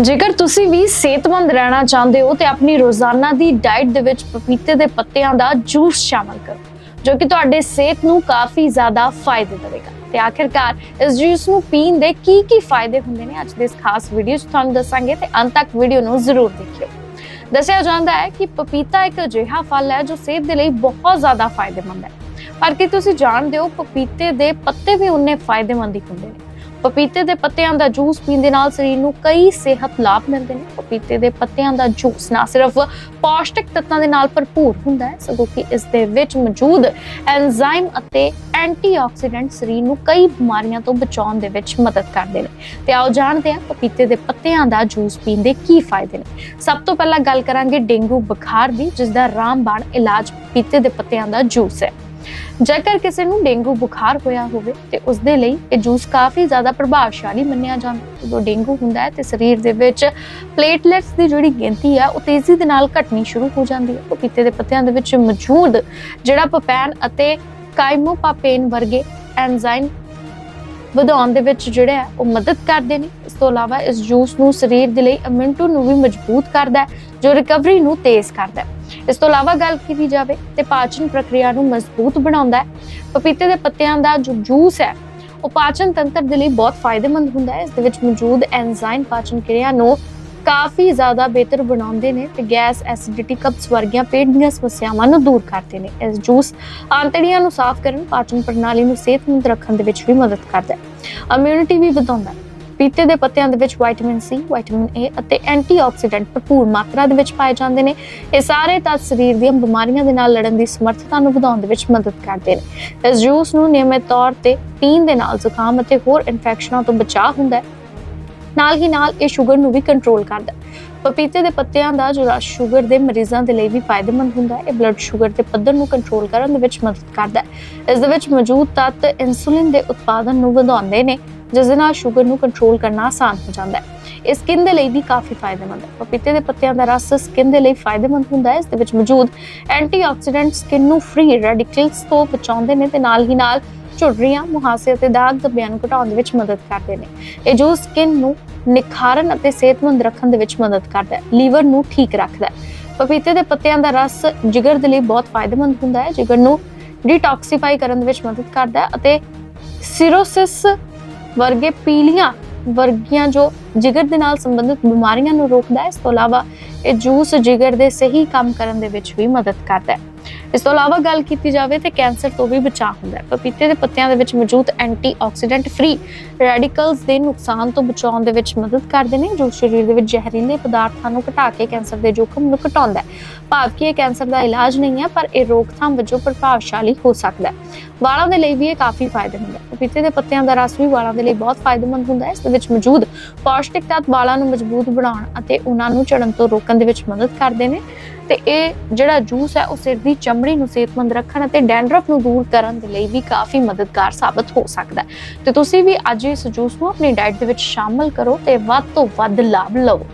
ਜੇਕਰ ਤੁਸੀਂ ਵੀ ਸਿਹਤਮੰਦ ਰਹਿਣਾ ਚਾਹੁੰਦੇ ਹੋ ਤੇ ਆਪਣੀ ਰੋਜ਼ਾਨਾ ਦੀ ਡਾਈਟ ਦੇ ਵਿੱਚ ਪਪੀਤੇ ਦੇ ਪੱਤਿਆਂ ਦਾ ਜੂਸ ਸ਼ਾਮਲ ਕਰੋ, ਜੋ ਕਿ ਤੁਹਾਡੇ ਸਿਹਤ ਨੂੰ ਕਾਫੀ ਜ਼ਿਆਦਾ ਫਾਇਦੇ ਦੇਵੇਗਾ। ਤੇ ਆਖਿਰਕਾਰ ਇਸ ਜੂਸ ਨੂੰ ਪੀਣ ਦੇ ਕੀ ਕੀ ਫਾਇਦੇ ਹੁੰਦੇ ਨੇ ਅੱਜ ਦੇ ਇਸ ਖਾਸ ਵੀਡੀਓ 'ਚ ਤੁਹਾਨੂੰ ਦੱਸਾਂਗੇ ਤੇ ਅੰਤ ਤੱਕ ਵੀਡੀਓ ਨੂੰ ਜ਼ਰੂਰ ਦੇਖਿਓ। ਦੱਸਿਆ ਜਾਂਦਾ ਹੈ ਕਿ ਪਪੀਤਾ ਇੱਕ ਅਜਿਹਾ ਫਲ ਹੈ ਜੋ ਸਿਹਤ ਦੇ ਲਈ ਬਹੁਤ ਜ਼ਿਆਦਾ ਫਾਇਦੇਮੰਦ ਹੈ। ਪਰ ਕੀ ਤੁਸੀਂ ਜਾਣਦੇ ਹੋ ਪਪੀਤੇ ਦੇ ਪੱਤੇ ਵੀ ਉਨੇ ਫਾਇਦੇਮੰਦ ਹੀ ਹੁੰਦੇ ਨੇ? ਪਪੀਤੇ ਦੇ ਪੱਤਿਆਂ ਦਾ ਜੂਸ ਪੀਣ ਦੇ ਨਾਲ ਸਰੀਰ ਨੂੰ ਕਈ ਸਿਹਤ ਲਾਭ ਮਿਲਦੇ ਨੇ। ਪਪੀਤੇ ਦੇ ਪੱਤਿਆਂ ਦਾ ਜੂਸ ਨਾ ਸਿਰਫ ਪੌਸ਼ਟਿਕ ਤੱਤਾਂ ਦੇ ਨਾਲ ਭਰਪੂਰ ਹੁੰਦਾ ਹੈ, ਸਗੋਂ ਕਿ ਇਸ ਦੇ ਵਿੱਚ ਮੌਜੂਦ ਐਂਜ਼ਾਈਮ ਅਤੇ ਐਂਟੀਆਕਸੀਡੈਂਟ ਸਰੀਰ ਨੂੰ ਕਈ ਬਿਮਾਰੀਆਂ ਤੋਂ ਬਚਾਉਣ ਦੇ ਵਿੱਚ ਮਦਦ ਕਰਦੇ ਨੇ। ਤੇ ਆਓ ਜਾਣਦੇ ਹਾਂ ਪਪੀਤੇ ਦੇ ਪੱਤਿਆਂ ਦਾ ਜੂਸ ਪੀਣ ਦੇ ਕੀ ਫਾਇਦੇ ਨੇ। ਸਭ ਤੋਂ ਪਹਿਲਾਂ ਗੱਲ ਕਰਾਂਗੇ ਡੇਂਗੂ ਬੁਖਾਰ ਦੀ, ਜਿਸ ਦਾ ਰਾਮਬਾਣ ਇਲਾਜ ਪਪੀਤੇ ਦੇ ਪੱਤਿਆਂ ਦਾ ਜੂਸ ਹੈ। ਜੇਕਰ ਕਿਸੇ ਨੂੰ ਡੇਂਗੂ ਬੁਖਾਰ ਹੋਇਆ ਹੋਵੇ ਤੇ ਉਸ ਦੇ ਲਈ ਇਹ ਜੂਸ ਕਾਫੀ ਜ਼ਿਆਦਾ ਪ੍ਰਭਾਵਸ਼ਾਲੀ ਮੰਨਿਆ ਜਾਂਦਾ ਜਦੋਂ ਡੇਂਗੂ ਹੁੰਦਾ ਹੈ ਤੇ ਸਰੀਰ ਦੇ ਵਿੱਚ ਪਲੇਟਲੈਟਸ ਦੀ ਜਿਹੜੀ ਗਿਣਤੀ ਹੈ, ਉਹ ਤੇਜ਼ੀ ਦੇ ਨਾਲ ਘਟਣੀ ਸ਼ੁਰੂ ਹੋ ਜਾਂਦੀ ਹੈ। ਪਪੀਤੇ ਦੇ ਪੱਤਿਆਂ ਦੇ ਵਿੱਚ ਮੌਜੂਦ ਜਿਹੜਾ ਪਪੈਨ ਅਤੇ ਕਾਈਮੋਪਾਪੇਨ ਵਰਗੇ ਐਂਜ਼ਾਈਮ ਵਧਾਉਣ ਦੇ ਵਿੱਚ ਜਿਹੜੇ ਹੈ, ਉਹ ਮਦਦ ਕਰਦੇ ਨੇ। ਇਸ ਤੋਂ ਇਲਾਵਾ ਇਸ ਜੂਸ ਨੂੰ ਸਰੀਰ ਦੇ ਲਈ ਇਮਿਊਨਿਟੀ ਨੂੰ ਵੀ ਮਜ਼ਬੂਤ ਕਰਦਾ ਹੈ। ਜੋ ਰਿਕਵਰੀ ਨੂੰ ਤੇਜ਼ ਕਰਦਾ ਹੈ। ਇਸ ਤੋਂ ਇਲਾਵਾ ਗੱਲ ਕੀਤੀ ਜਾਵੇ ਤੇ ਪਾਚਨ ਪ੍ਰਕਿਰਿਆ ਨੂੰ ਮਜ਼ਬੂਤ ਬਣਾਉਂਦਾ ਹੈ। ਪਪੀਤੇ ਦੇ ਪੱਤਿਆਂ ਦਾ ਜੋ ਜੂਸ ਹੈ, ਉਹ ਪਾਚਨ ਤੰਤਰ ਦੇ ਲਈ ਬਹੁਤ ਫਾਇਦੇਮੰਦ ਹੁੰਦਾ ਹੈ। ਇਸ ਦੇ ਵਿੱਚ ਮੌਜੂਦ ਐਂਜ਼ਾਈਮ ਪਾਚਨ ਕਿਰਿਆ ਨੂੰ ਕਾਫੀ ਜ਼ਿਆਦਾ ਬਿਹਤਰ ਬਣਾਉਂਦੇ ਨੇ ਤੇ ਗੈਸ ਐਸਿਡਿਟੀ ਕਬਜ਼ ਵਰਗੀਆਂ ਪੇਟ ਦੀਆਂ ਸਮੱਸਿਆਵਾਂ ਨੂੰ ਦੂਰ ਕਰਦੇ ਨੇ। ਇਸ ਜੂਸ ਆਂਤੜੀਆਂ ਨੂੰ ਸਾਫ਼ ਕਰਨ, ਪਾਚਨ ਪ੍ਰਣਾਲੀ ਨੂੰ ਸਿਹਤਮੰਦ ਰੱਖਣ ਦੇ ਵਿੱਚ ਵੀ ਮਦਦ ਕਰਦਾ ਹੈ। ਇਮਿਊਨਿਟੀ ਵੀ ਵਧਾਉਂਦਾ ਹੈ। ਪਪੀਤੇ ਦੇ ਪੱਤਿਆਂ ਦੇ ਵਿੱਚ ਵਿਟਾਮਿਨ ਸੀ ਵਿਟਾਮਿਨ ਏ ਅਤੇ ਐਂਟੀਆਕਸੀਡੈਂਟ ਭਰਪੂਰ ਮਾਤਰਾ ਦੇ ਵਿੱਚ ਪਾਏ ਜਾਂਦੇ ਨੇ। ਇਹ ਸਾਰੇ ਤੱਤ ਸਰੀਰ ਦੀਆਂ ਬਿਮਾਰੀਆਂ ਦੇ ਨਾਲ ਲੜਨ ਦੀ ਸਮਰੱਥਾ ਨੂੰ ਵਧਾਉਣ ਦੇ ਵਿੱਚ ਮਦਦ ਕਰਦੇ ਨੇ। ਇਸ ਜੂਸ ਨੂੰ ਨਿਯਮਿਤ ਤੌਰ ਤੇ ਪੀਣ ਦੇ ਨਾਲ ਜ਼ੁਕਾਮ ਅਤੇ ਹੋਰ ਇਨਫੈਕਸ਼ਨਾਂ ਤੋਂ ਬਚਾਅ ਹੁੰਦਾ ਹੈ। ਨਾਲ ਹੀ ਨਾਲ ਇਹ ਸ਼ੂਗਰ ਨੂੰ ਵੀ ਕੰਟਰੋਲ ਕਰਦਾ ਹੈ। ਪਪੀਤੇ ਦੇ ਪੱਤਿਆਂ ਦਾ ਜੋ ਸ਼ੂਗਰ ਦੇ ਮਰੀਜ਼ਾਂ ਦੇ ਲਈ ਵੀ ਫਾਇਦੇਮੰਦ ਹੁੰਦਾ ਹੈ। ਇਹ ਬਲੱਡ ਸ਼ੂਗਰ ਦੇ ਪੱਧਰ ਨੂੰ ਕੰਟਰੋਲ ਕਰਨ ਦੇ ਵਿੱਚ ਮਦਦ ਕਰਦਾ ਹੈ। ਇਸ ਦੇ ਵਿੱਚ ਮੌਜੂਦ ਤੱਤ ਇਨਸੂਲਿਨ ਦੇ ਉਤਪਾਦਨ ਨੂੰ ਵਧਾਉਂਦੇ ਨੇ। ਜਿਸ ਦੇ ਨਾਲ ਸ਼ੂਗਰ ਨੂੰ ਕੰਟਰੋਲ ਕਰਨਾ ਆਸਾਨ ਹੋ ਜਾਂਦਾ ਹੈ। ਇਹ ਸਕਿਨ ਦੇ ਲਈ ਵੀ ਕਾਫੀ ਫਾਇਦੇਮੰਦ ਹੈ। ਪਪੀਤੇ ਦੇ ਪੱਤਿਆਂ ਦਾ ਰਸ ਸਕਿਨ ਦੇ ਲਈ ਫਾਇਦੇਮੰਦ ਹੁੰਦਾ ਹੈ। ਇਸ ਦੇ ਵਿੱਚ ਮੌਜੂਦ ਐਂਟੀਆਕਸੀਡੈਂਟ ਸਕਿਨ ਨੂੰ ਫ੍ਰੀ ਰੈਡੀਕਲਸ ਤੋਂ ਬਚਾਉਂਦੇ ਨੇ ਤੇ ਨਾਲ ਹੀ ਨਾਲ ਝੁਰੜੀਆਂ, ਮੁਹਾਸੇ ਅਤੇ ਦਾਗ ਧੱਬਿਆਂ ਨੂੰ ਘਟਾਉਣ ਦੇ ਵਿੱਚ ਮਦਦ ਕਰਦੇ ਨੇ। ਇਹ ਜੋ ਸਕਿਨ ਨੂੰ ਨਿਖਾਰਨ ਅਤੇ ਸਿਹਤਮੰਦ ਰੱਖਣ ਦੇ ਵਿੱਚ ਮਦਦ ਕਰਦਾ ਹੈ, ਲੀਵਰ ਨੂੰ ਠੀਕ ਰੱਖਦਾ ਹੈ। ਪਪੀਤੇ ਦੇ ਪੱਤਿਆਂ ਦਾ ਰਸ ਜਿਗਰ ਦੇ ਲਈ ਬਹੁਤ ਫਾਇਦੇਮੰਦ ਹੁੰਦਾ ਹੈ। ਜਿਗਰ ਨੂੰ ਡੀਟੌਕਸੀਫਾਈ ਕਰਨ ਦੇ ਵਿੱਚ ਮਦਦ ਕਰਦਾ ਹੈ ਅਤੇ ਸਿਰੋਸਿਸ ਵਰਗੇ ਪੀਲੀਆਂ ਵਰਗੀਆਂ ਜੋ ਜਿਗਰ ਦੇ ਨਾਲ ਸੰਬੰਧਿਤ ਬਿਮਾਰੀਆਂ ਨੂੰ ਰੋਕਦਾ ਹੈ, ਇਸ ਤੋਂ ਇਲਾਵਾ ਇਹ ਜੂਸ ਜਿਗਰ ਦੇ ਸਹੀ ਕੰਮ ਕਰਨ ਦੇ ਵਿੱਚ ਵੀ ਮਦਦ ਕਰਦਾ ਹੈ। ਇਸ ਤੋਂ ਇਲਾਵਾ ਗੱਲ ਕੀਤੀ ਜਾਵੇ ਤੇ ਕੈਂਸਰ ਤੋਂ ਵੀ ਬਚਾਅ ਹੁੰਦਾ ਹੈ। ਪਪੀਤੇ ਦੇ ਪੱਤਿਆਂ ਦੇ ਵਿੱਚ ਮੌਜੂਦ ਐਂਟੀਆਕਸੀਡੈਂਟ ਫ੍ਰੀ ਰੈਡੀਕਲਸ ਦੇ ਨੁਕਸਾਨ ਤੋਂ ਬਚਾਉਣ ਦੇ ਵਿੱਚ ਮਦਦ ਕਰਦੇ ਨੇ, ਜੋ ਸਰੀਰ ਦੇ ਵਿੱਚ ਜ਼ਹਿਰੀਲੇ ਪਦਾਰਥਾਂ ਨੂੰ ਘਟਾ ਕੇ ਕੈਂਸਰ ਦੇ ਜੋਖਮ ਨੂੰ ਘਟਾਉਂਦਾ ਹੈ। ਭਾਵ ਕਿ ਇਹ ਕੈਂਸਰ ਦਾ ਇਲਾਜ ਨਹੀਂ ਹੈ, ਪਰ ਇਹ ਰੋਕਥਾਮ ਵਜੋਂ ਪ੍ਰਭਾਵਸ਼ਾਲੀ ਹੋ ਸਕਦਾ ਹੈ। ਵਾਲਾਂ ਦੇ ਲਈ ਵੀ ਇਹ ਕਾਫੀ ਫਾਇਦੇਮੰਦ ਹੈ। ਪਪੀਤੇ ਦੇ ਪੱਤਿਆਂ ਦਾ ਰਸ ਵੀ ਵਾਲਾਂ ਦੇ ਲਈ ਬਹੁਤ ਫਾਇਦੇਮੰਦ ਹੁੰਦਾ ਹੈ। ਇਸ ਦੇ ਵਿੱਚ ਮੌਜੂਦ ਪੌਸ਼ਟਿਕ ਤੱਤ ਵਾਲਾਂ ਨੂੰ ਮਜ਼ਬੂਤ ਬਣਾਉਣ ਅਤੇ ਉਹਨਾਂ ਨੂੰ ਝੜਨ ਤੋਂ ਰੋਕਣ ਦੇ ਵਿੱਚ ਮਦਦ ਕਰਦੇ ਨੇ। ਤੇ ਇਹ ਜਿਹੜਾ ਜੂਸ ਹੈ, ਉਹ ਸਿਰ ਦੀ ਦੀ ਚਮੜੀ ਨੂੰ ਸਿਹਤਮੰਦ ਰੱਖਣ ਅਤੇ ਡੈਂਡਰਫ ਨੂੰ ਦੂਰ ਕਰਨ ਦੇ ਲਈ ਵੀ ਕਾਫੀ ਮਦਦਗਾਰ ਸਾਬਤ ਹੋ ਸਕਦਾ ਹੈ। ਤੇ ਤੁਸੀਂ ਵੀ ਅੱਜ ਇਸ ਜੂਸ ਨੂੰ ਆਪਣੀ ਡਾਈਟ ਦੇ ਵਿੱਚ ਸ਼ਾਮਲ ਕਰੋ ਤੇ ਵੱਧ ਤੋਂ ਵੱਧ ਲਾਭ ਲਵੋ।